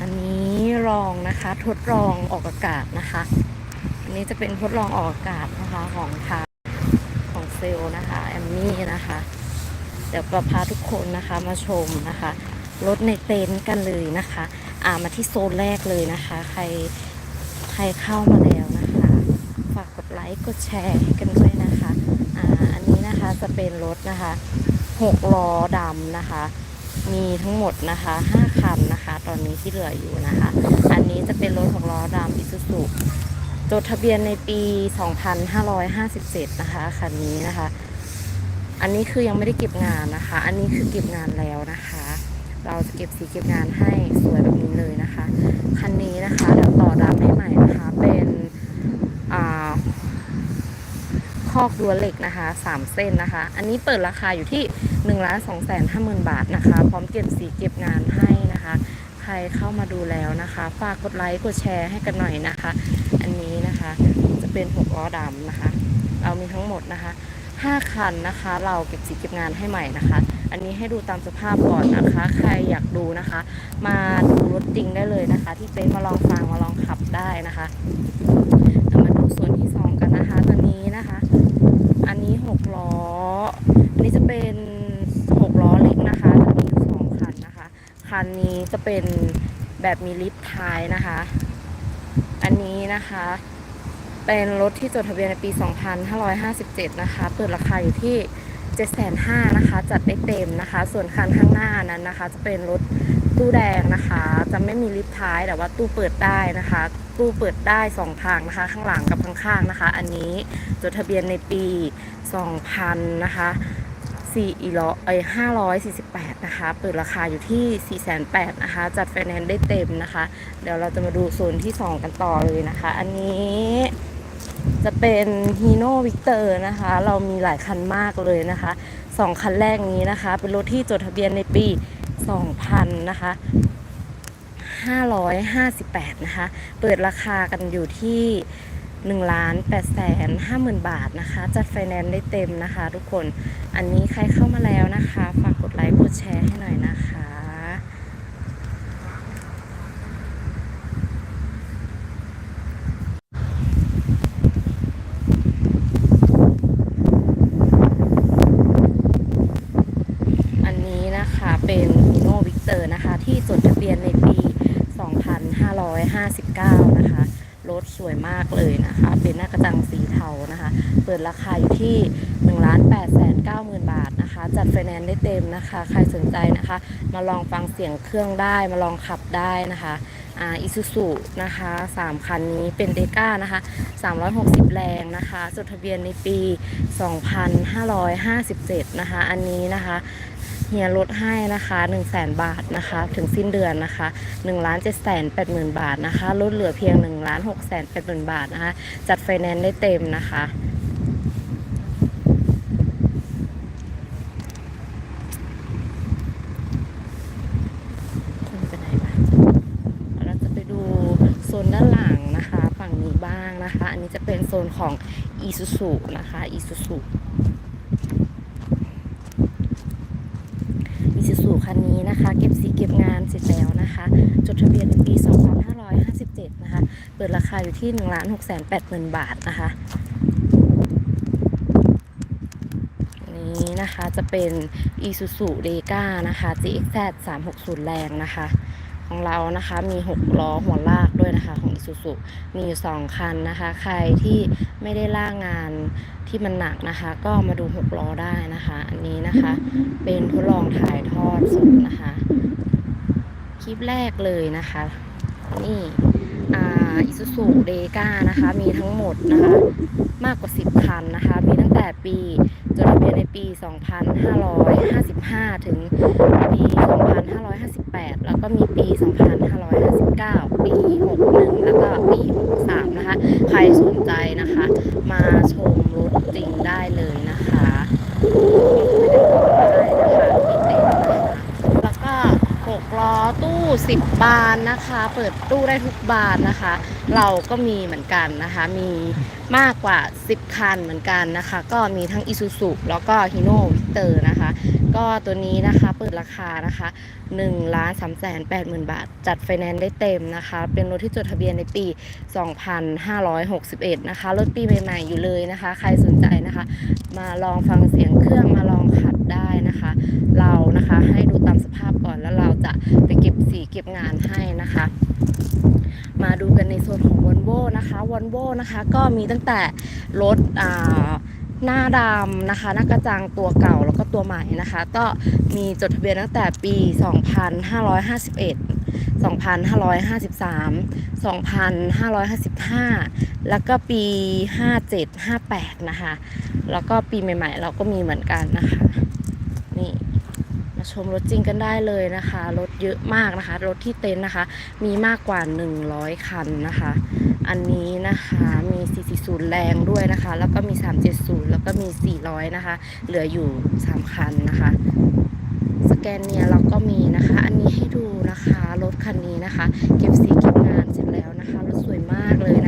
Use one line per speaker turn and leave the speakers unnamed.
อันนี้ลองนะคะ ทดลองออกอากาศนะคะ อันนี้จะเป็นทดลองออกอากาศนะคะของทางของเซลนะคะแอมมี่นะคะ เดี๋ยวเราพาทุกคนนะคะมาชมนะคะรถในเต็นท์กันเลยนะคะ อ่ามาที่โซนแรกเลยนะคะ ใครใครเข้ามาแล้วนะคะ ฝากกดไลค์กดแชร์ให้กันด้วยนะคะ อ่าอันนี้นะคะจะเป็นรถนะคะหกล้อดำนะคะ มีทั้งหมดนะคะ 5 คันนะคะ ตอนนี้ที่เหลืออยู่นะคะ อันนี้จะเป็นรถหกล้อดำอิซูซุจดทะเบียนในปี 2557 นะคะคันนี้นะคะ อันนี้คือยังไม่ได้เก็บงานนะคะ อันนี้คือเก็บงานแล้วนะคะ เราจะเก็บสีเก็บงานให้สวยแบบนี้เลยนะคะ คันนี้นะคะเดี๋ยวต่อดำให้ใหม่นะคะ เป็นอ่าค อกรั้วเหล็กนะคะสามเส้นนะคะ อันนี้เปิดราคาอยู่ที่1นึ่งล้านสองแสนห้าหมื่นบาทนะคะ พร้อมเก็บสีเก็บงานให้นะคะ ใครเข้ามาดูแล้วนะคะ ฝากกดไลค์กดแชร์ให้กันหน่อยนะคะ อันนี้นะคะจะเป็นหกล้อดำนะคะ เรามีทั้งหมดนะคะ5คันนะคะ เราเก็บสีเก็บงานให้ใหม่นะคะ อันนี้ให้ดูตามสภาพก่อนนะคะ ใครอยากดูนะคะ มาดูรถจริงได้เลยนะคะ ที่เต็นมาลองฟังมาลองขับได้นะคะมาดูส่วนที่2กันนะคะตัวนี้นะคะ อันนี้6ล้อ อันนี้จะเป็น6ล้อเล็กนะคะจะมีสองคันนะคะ คันนี้จะเป็นแบบมีลิฟต์ท้ายนะคะ อันนี้นะคะ เป็นรถที่จดทะเบียนในปี 2557 นะคะ เปิดราคาอยู่ที่7,500,000นะคะ จัดได้เต็มนะคะ ส่วนคันข้างหน้านั้นนะคะ จะเป็นรถ ตู้แดงนะคะ จะไม่มีลิฟต์ท้ายแต่ว่าตู้เปิดได้นะคะ ตู้เปิดได้สองทางนะคะ ข้างหลังกับข้างๆนะคะ อันนี้จดทะเบียนในปี 2000 นะคะ4อีล้อเอ้ย548 นะคะ เปิดราคาอยู่ที่ 4,800นะคะ จัดไฟแนนซ์ได้เต็มนะคะ เดี๋ยวเราจะมาดูโซนที่ 2 กันต่อเลยนะคะ อันนี้จะเป็นฮีโน่วิกเตอร์นะคะ เรามีหลายคันมากเลยนะคะสองคันแรกนี้นะคะ เป็นรถที่จดทะเบียนในปี 2000นะคะ558นะคะ เปิดราคากันอยู่ที่1ล้าน8แสน5หมื่นบาทนะคะ จัดไฟแนนซ์ได้เต็มนะคะ ทุกคน อันนี้ใครเข้ามาแล้วนะคะ ฝากกดไลค์ กดแชร์ให้หน่อยนะคะ อันนี้นะคะเป็นฮีโน่วิกเตอร์นะคะ ที่จดทะเบียนใน ปี 2559 นะคะ รถสวยมากเลยนะคะ เป็นหน้ากระจังสีเทานะคะ เปิดราคาอยู่ที่1ล้าน8แสน9หมื่นบาทนะคะ จัดไฟแนนซ์ได้เต็มนะคะ ใครสนใจนะคะ มาลองฟังเสียงเครื่องได้ มาลองขับได้นะคะ อิซูซุนะคะ3คันนี้เป็นเดก้านะคะ360 แรงนะคะจดทะเบียนในปี 2557 นะคะ อันนี้นะคะเฮียลดให้นะคะ1 0 0 0 0แบาทนะคะ ถึงสิ้นเดือนนะคะ1ล้าน7แสน8หมื่นบาทนะคะ ลดเหลือเพียง1ล้าน6แสน8หมื่นบาทนะคะ จัดไฟแนนซ์ได้เต็มนะคะ คนไปไหนบ้างเราจะไปดูโซนด้านหลังนะคะ ฝั่งนี้บ้าง นี้จะเป็นโซนของ i s u z u นะคะ i s u z u อิซูซูคันนี้นะคะ เก็บสีเก็บงานเสร็จแล้วนะคะ จดทะเบียนในปี 2557 นะคะ เปิดราคาอยู่ที่ 1 6 8 0 0 0 0บาทนะคะนี้นะคะจะเป็น Isuzu d e g a นะคะ GXZ 360 แรงนะคะ ของเรานะคะ มี 6 ล้อหัวลากด้วยนะคะ ของ Isuzu มีอยู่ 2 คันนะคะ ใครที่ไม่ได้ล่างงานที่มันหนักนะคะ ก็มาดู 6 ล้อได้นะคะ อันนี้นะคะ เป็นทดลองถ่ายทอดสดนะคะ คลิปแรกเลยนะคะ นี่อิซูซูเดก้านะคะ มีทั้งหมดนะคะ มากกว่า 10 คันนะคะ มีตั้งแต่ปีจดทะเบียนในปี 2555 ถึงปี 2558แล้ว ก็มีปี 2559 ปี 61 แล้วก็ปี 63 นะคะ ใครสนใจนะคะ มาชมรถจริงได้เลยนะคะได้นะคะที่เต็นะคะแล้วก็6ล้อตู้ 10 บานนะคะ เปิดตู้ได้ทุกบานนะคะ เราก็มีเหมือนกันนะคะ มีมากกว่า 10 คันเหมือนกันนะคะ ก็มีทั้ง Isuzu แล้วก็ Hino Victor นะคะ ก็ตัวนี้นะคะเปิดราคานะคะ1ล้าน3แสน8หมื่นบาท จัดไฟแนนซ์ได้เต็มนะคะ เป็นรถที่จดทะเบียนในปี 2561 นะคะ รถปีใหม่ๆอยู่เลยนะคะ ใครสนใจนะคะ มาลองฟังเสียงเครื่องมาลองขับได้นะคะ เรานะคะให้ดูตามสภาพก่อนแล้วเราจะไปเก็บสีเก็บงานให้นะคะมาดูกันในโซนของวอลโวนะคะวอลโวนะคะ ก็มีตั้งแต่รถอ่า หน้าดำนะคะ หน้ากระจังตัวเก่าแล้วก็ตัวใหม่นะคะ ก็มีจดทะเบียนตั้งแต่ปี 2551 2553 2555 แล้วก็ปี 57 58 นะคะ แล้วก็ปีใหม่ๆ เราก็มีเหมือนกันนะคะ นี่ มาชมรถจริงกันได้เลยนะคะ รถเยอะมากนะคะ รถที่เต็นท์นะคะ มีมากกว่า 100 คันนะคะ อันนี้นะคะมี 440 แรงด้วยนะคะ แล้วก็มี 370 แล้วก็มี 400 นะคะ เหลืออยู่ 3 คันนะคะ สแกนเนียเราก็มีนะคะ อันนี้ให้ดูนะคะ รถคันนี้นะคะ เก็บสีเก็บงานเสร็จแล้วนะคะ รถสวยมากเลยนะ